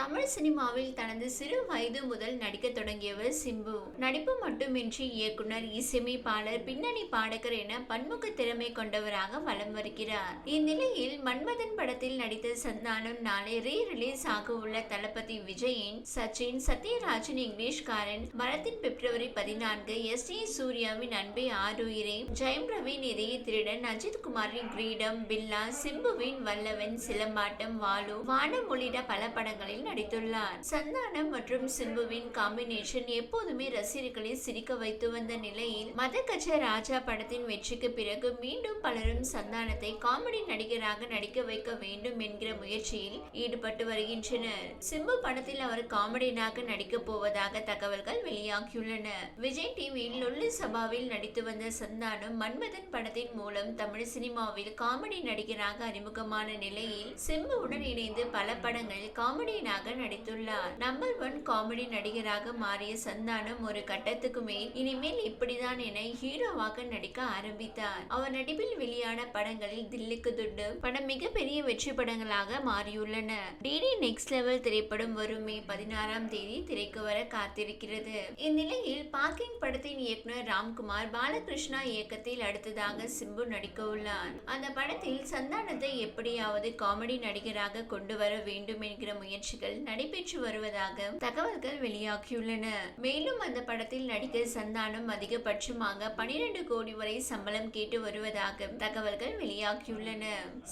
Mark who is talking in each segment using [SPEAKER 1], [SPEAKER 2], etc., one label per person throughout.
[SPEAKER 1] தமிழ் சினிமாவில் தனது சிறு வயது முதல் நடிக்க தொடங்கியவர் சிம்பு. நடிப்பு மட்டுமின்றி இயக்குனர் இசையமைப்பாளர் பின்னணி பாடகர் என பன்முக திறமை கொண்டவராக வலம் வருகிறார். இந்நிலையில் மன்மதன் படத்தில் நடித்த சந்தானம் நாளை ரீ ரிலீஸ் ஆக உள்ள தளபதி விஜயின் சச்சின் சத்யராஜன் இங்கிலீஷ்காரன் பரத்தின் பிப்ரவரி பதினான்கு எஸ். ஏ சூர்யாவின் அன்பை ஆறுயிரே ஜெயம் ரவியின் இதய திருடன் அஜித் குமாரின் கிரீடம் பில்லா சிம்புவின் வல்லவன் சிலம்பாட்டம் வாலு வானம் உள்ளிட்ட பல படங்களில் நடித்துள்ளார். சந்தானம் மற்றும் சிம்புவின் காம்பினேஷன் எப்போதுமே ரசிகர்களை சிரிக்க வைத்து வந்த நிலையில் மதகஜ ராஜா படத்தின் வெற்றிக்கு பிறகு மீண்டும் பலரும் சந்தானத்தை காமெடி நடிகராக நடிக்க வைக்க வேண்டும் என்கிற முயற்சியில் ஈடுபட்டு வருகின்றனர். சிம்பு படத்தில் அவர் காமெடியனாக நடிக்க போவதாக தகவல்கள் வெளியாகியுள்ளன. விஜய் டிவியில் லொல்லு சபாவில் நடித்து வந்த சந்தானம் மன்மதன் படத்தின் மூலம் தமிழ் சினிமாவில் காமெடி நடிகராக அறிமுகமான நிலையில் சிம்புவுடன் இணைந்து பல படங்களில் காமெடியனாக நடிகராக நடித்துள்ளார். நம்பர் ஒன் காமெடி நடிகராக மாறிய சந்தானம் ஒரு கட்டத்துக்கு மேல் இனிமேல் இப்படிதான் என ஹீரோவாக நடிக்க ஆரம்பித்தார். அவர் நடிப்பில் வெளியான படங்களில் தில்லுக்கு துண்டு படம் மிகப்பெரிய வெற்றி படங்களாக மாறியுள்ளன. டிடி நெக்ஸ்ட் லெவல் திரைப்படம் வரும் மே பதினாறாம் தேதி திரைக்கு வர காத்திருக்கிறது. இந்நிலையில் பாக்கிங் படத்தின் இயக்குனர் ராம்குமார் பாலகிருஷ்ணா இயக்கத்தில் அடுத்ததாக சிம்பு நடிக்க உள்ளார். அந்த படத்தில் சந்தானத்தை எப்படியாவது காமெடி நடிகராக கொண்டு வர வேண்டும் என்கிற முயற்சிகள் நடைபெற்று வருவதாக தகவல்கள் வெளியாகியுள்ளன. மேலும் அந்த படத்தில் நடிகர் சந்தானம் அதிகபட்சமாக பனிரெண்டு கோடி வரை சம்பளம் கேட்டு வருவதாக தகவல்கள் வெளியாகியுள்ளன.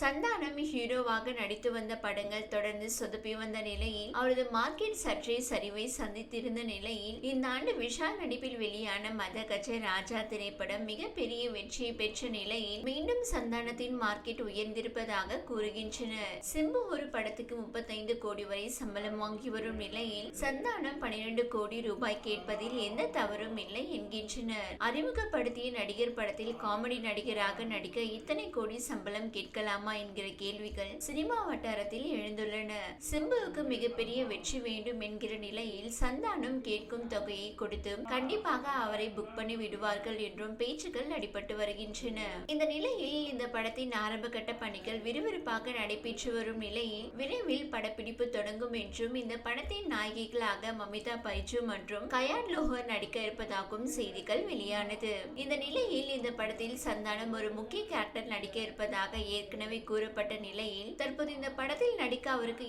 [SPEAKER 1] சந்தானம் ஹீரோவாக நடித்து வந்த படங்கள் தொடர்ந்து சொதப்பி வந்த நிலையில் அவரது மார்க்கெட் சற்றே சரிவை சந்தித்திருந்த நிலையில் இந்த ஆண்டு விஷால் நடிப்பில் வெளியான மத மதகஜ ராஜா திரைப்படம் மிகப்பெரிய வெற்றியை பெற்ற நிலையில் மீண்டும் சந்தானத்தின் மார்க்கெட் உயர்ந்திருப்பதாக கூறுகின்றனர். சிம்பு ஒரு படத்துக்கு முப்பத்தைந்து கோடி வரை சம்பளம் வாங்கி வரும் நிலையில் சந்தானம் பனிரெண்டு கோடி ரூபாய் கேட்பதில் எந்த தவறும் இல்லை என்கின்றனர். அறிமுகப்படுத்திய நடிகர் படத்தில் காமெடி நடிகராக நடிக்க இத்தனை கோடி சம்பளம் கேட்கலாமா என்கிற கேள்விகள் சினிமா வட்டாரத்தில் எழு சிம்புவுக்கு மிகப்பெரிய வெற்றி வேண்டும் என்கிற நிலையில் சந்தானம் கேட்கும் தொகையை கொடுத்தும் கண்டிப்பாக அவரை புக் பண்ணி விடுவார்கள் என்றும் பேச்சுக்கள் அடிபட்டு வருகின்றன. இந்த நிலையில் இந்த படத்தின் ஆரம்ப கட்ட பணிகள் விறுவிறுப்பாக நடைபெற்று வரும் நிலையில் விரைவில் படப்பிடிப்பு தொடங்கும் என்றும் இந்த படத்தின் நாயகிகளாக மமிதா பைஜு மற்றும் கயான் லோஹர் நடிக்க இருப்பதாகவும் செய்திகள் வெளியானது. இந்த நிலையில் இந்த படத்தில் சந்தானம் ஒரு முக்கிய கேரக்டர் நடிக்க இருப்பதாக ஏற்கனவே கூறப்பட்ட நிலையில் தற்போது இந்த படத்தில் நடிக்க அவருக்கு